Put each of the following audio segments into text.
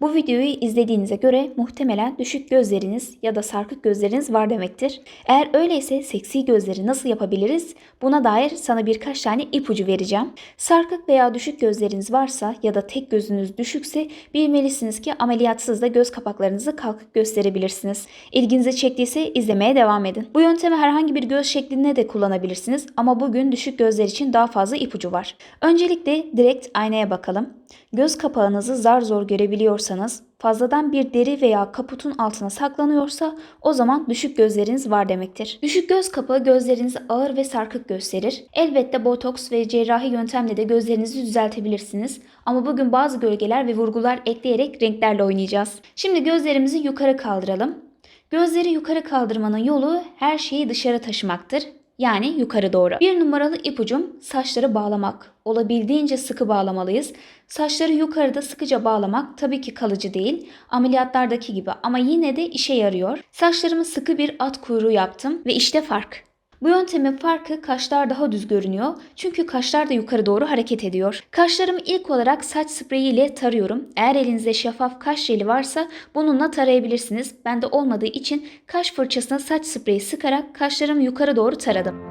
Bu videoyu izlediğinize göre muhtemelen düşük gözleriniz ya da sarkık gözleriniz var demektir. Eğer öyleyse seksi gözleri nasıl yapabiliriz? Buna dair sana birkaç tane ipucu vereceğim. Sarkık veya düşük gözleriniz varsa ya da tek gözünüz düşükse bilmelisiniz ki ameliyatsız da göz kapaklarınızı kalkık gösterebilirsiniz. İlginizi çektiyse izlemeye devam edin. Bu yöntemi herhangi bir göz şeklinde de kullanabilirsiniz ama bugün düşük gözler için daha fazla ipucu var. Öncelikle direkt aynaya bakalım. Göz kapağınızı zar zor görebiliyorsanız, fazladan bir deri veya kaputun altına saklanıyorsa o zaman düşük gözleriniz var demektir. Düşük göz kapağı gözlerinizi ağır ve sarkık gösterir. Elbette botoks ve cerrahi yöntemle de gözlerinizi düzeltebilirsiniz. Ama bugün bazı gölgeler ve vurgular ekleyerek renklerle oynayacağız. Şimdi gözlerimizi yukarı kaldıralım. Gözleri yukarı kaldırmanın yolu her şeyi dışarı taşımaktır. Yani yukarı doğru. Bir numaralı ipucum saçları bağlamak. Olabildiğince sıkı bağlamalıyız. Saçları yukarıda sıkıca bağlamak tabii ki kalıcı değil. Ameliyatlardaki gibi ama yine de işe yarıyor. Saçlarımı sıkı bir at kuyruğu yaptım ve işte fark. Bu yöntemin farkı kaşlar daha düz görünüyor. Çünkü kaşlar da yukarı doğru hareket ediyor. Kaşlarımı ilk olarak saç spreyi ile tarıyorum. Eğer elinizde şeffaf kaş jeli varsa bununla tarayabilirsiniz. Bende olmadığı için kaş fırçasına saç spreyi sıkarak kaşlarımı yukarı doğru taradım.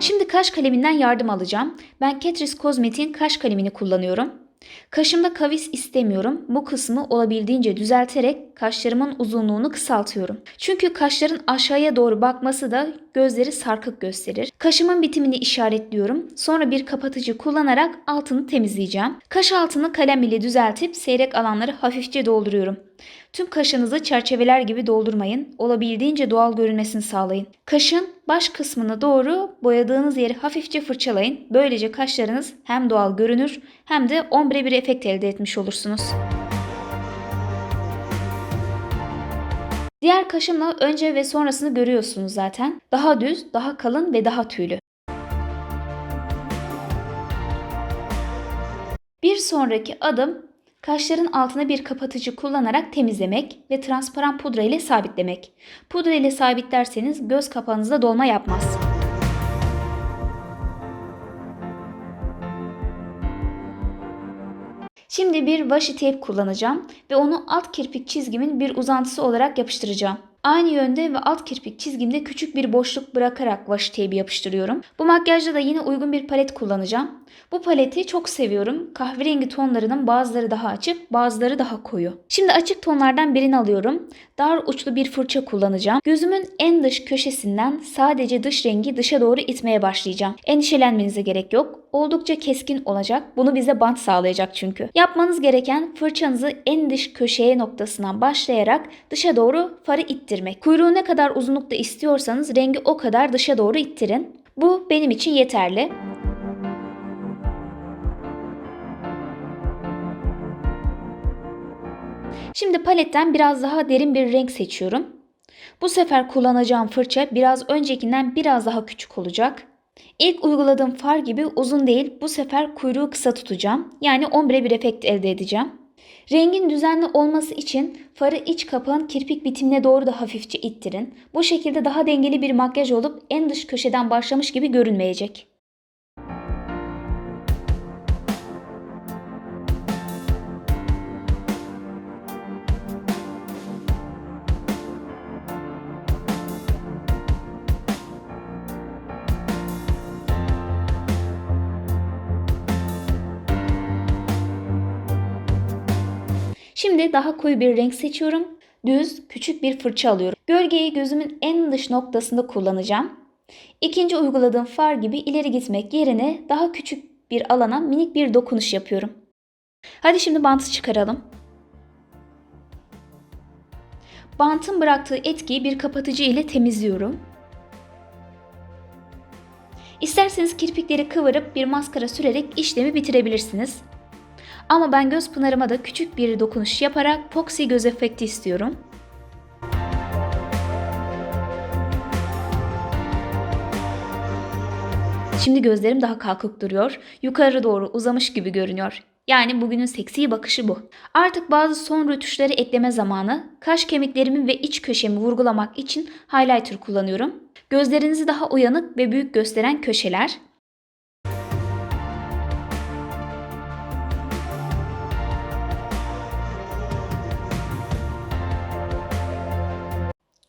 Şimdi kaş kaleminden yardım alacağım. Ben Catrice Cosmetics'in kaş kalemini kullanıyorum. Kaşımda kavis istemiyorum. Bu kısmı olabildiğince düzelterek kaşlarımın uzunluğunu kısaltıyorum. Çünkü kaşların aşağıya doğru bakması da gözleri sarkık gösterir. Kaşımın bitimini işaretliyorum. Sonra bir kapatıcı kullanarak altını temizleyeceğim. Kaş altını kalem ile düzeltip seyrek alanları hafifçe dolduruyorum. Tüm kaşınızı çerçeveler gibi doldurmayın. Olabildiğince doğal görünmesini sağlayın. Kaşın baş kısmına doğru boyadığınız yeri hafifçe fırçalayın. Böylece kaşlarınız hem doğal görünür hem de ombre bir efekt elde etmiş olursunuz. Diğer kaşımla önce ve sonrasını görüyorsunuz zaten. Daha düz, daha kalın ve daha tüylü. Bir sonraki adım kaşların altına bir kapatıcı kullanarak temizlemek ve transparan pudra ile sabitlemek. Pudra ile sabitlerseniz göz kapağınızda dolma yapmaz. Şimdi bir washi tape kullanacağım ve onu alt kirpik çizgimin bir uzantısı olarak yapıştıracağım. Aynı yönde ve alt kirpik çizgimde küçük bir boşluk bırakarak washi tape'i yapıştırıyorum. Bu makyajda da yine uygun bir palet kullanacağım. Bu paleti çok seviyorum. Kahverengi tonlarının bazıları daha açık, bazıları daha koyu. Şimdi açık tonlardan birini alıyorum. Dar uçlu bir fırça kullanacağım. Gözümün en dış köşesinden sadece dış rengi dışa doğru itmeye başlayacağım. Endişelenmenize gerek yok. Oldukça keskin olacak. Bunu bize bant sağlayacak çünkü. Yapmanız gereken fırçanızı en dış köşeye noktasından başlayarak dışa doğru farı ittirmek. Kuyruğu ne kadar uzunlukta istiyorsanız rengi o kadar dışa doğru ittirin. Bu benim için yeterli. Şimdi paletten biraz daha derin bir renk seçiyorum. Bu sefer kullanacağım fırça biraz öncekinden biraz daha küçük olacak. İlk uyguladığım far gibi uzun değil bu sefer kuyruğu kısa tutacağım. Yani ombre bir efekt elde edeceğim. Rengin düzenli olması için farı iç kapağın kirpik bitimine doğru da hafifçe ittirin. Bu şekilde daha dengeli bir makyaj olup en dış köşeden başlamış gibi görünmeyecek. Şimdi daha koyu bir renk seçiyorum. Düz, küçük bir fırça alıyorum. Gölgeyi gözümün en dış noktasında kullanacağım. İkinci uyguladığım far gibi ileri gitmek yerine daha küçük bir alana minik bir dokunuş yapıyorum. Hadi şimdi bantı çıkaralım. Bantın bıraktığı etkiyi bir kapatıcı ile temizliyorum. İsterseniz kirpikleri kıvırıp bir maskara sürerek işlemi bitirebilirsiniz. Ama ben göz pınarıma da küçük bir dokunuş yaparak Poxy göz efekti istiyorum. Şimdi gözlerim daha kalkık duruyor. Yukarı doğru uzamış gibi görünüyor. Yani bugünün seksi bakışı bu. Artık bazı son rötuşları ekleme zamanı. Kaş kemiklerimi ve iç köşemi vurgulamak için highlighter kullanıyorum. Gözlerinizi daha uyanık ve büyük gösteren köşeler.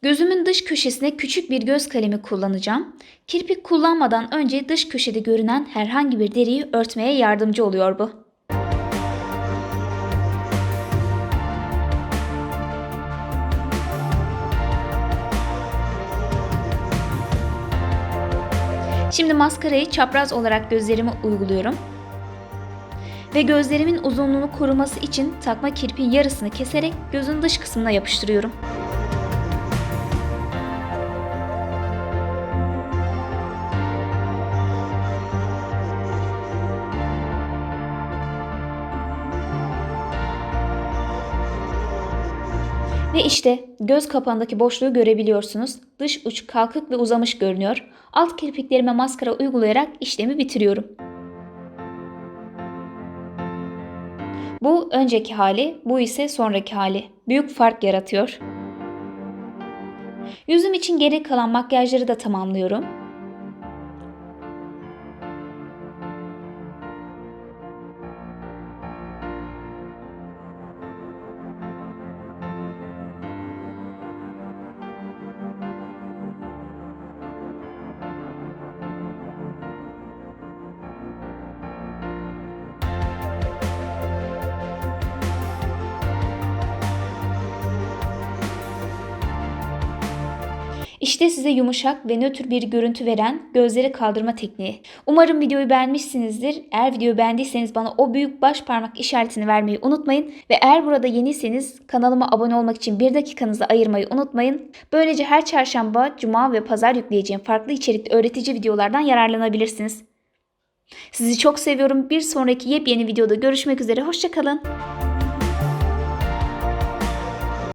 Gözümün dış köşesine küçük bir göz kalemi kullanacağım. Kirpik kullanmadan önce dış köşede görünen herhangi bir deriyi örtmeye yardımcı oluyor bu. Şimdi maskarayı çapraz olarak gözlerime uyguluyorum. Ve gözlerimin uzunluğunu koruması için takma kirpiğin yarısını keserek gözün dış kısmına yapıştırıyorum. Ve işte göz kapağındaki boşluğu görebiliyorsunuz. Dış uç kalkık ve uzamış görünüyor. Alt kirpiklerime maskara uygulayarak işlemi bitiriyorum. Bu önceki hali, bu ise sonraki hali. Büyük fark yaratıyor. Yüzüm için geri kalan makyajları da tamamlıyorum. İşte size yumuşak ve nötr bir görüntü veren gözleri kaldırma tekniği. Umarım videoyu beğenmişsinizdir. Eğer videoyu beğendiyseniz bana o büyük baş parmak işaretini vermeyi unutmayın. Ve eğer burada yeniyseniz kanalıma abone olmak için bir dakikanızı ayırmayı unutmayın. Böylece her çarşamba, cuma ve pazar yükleyeceğim farklı içerikli öğretici videolardan yararlanabilirsiniz. Sizi çok seviyorum. Bir sonraki yepyeni videoda görüşmek üzere. Hoşçakalın.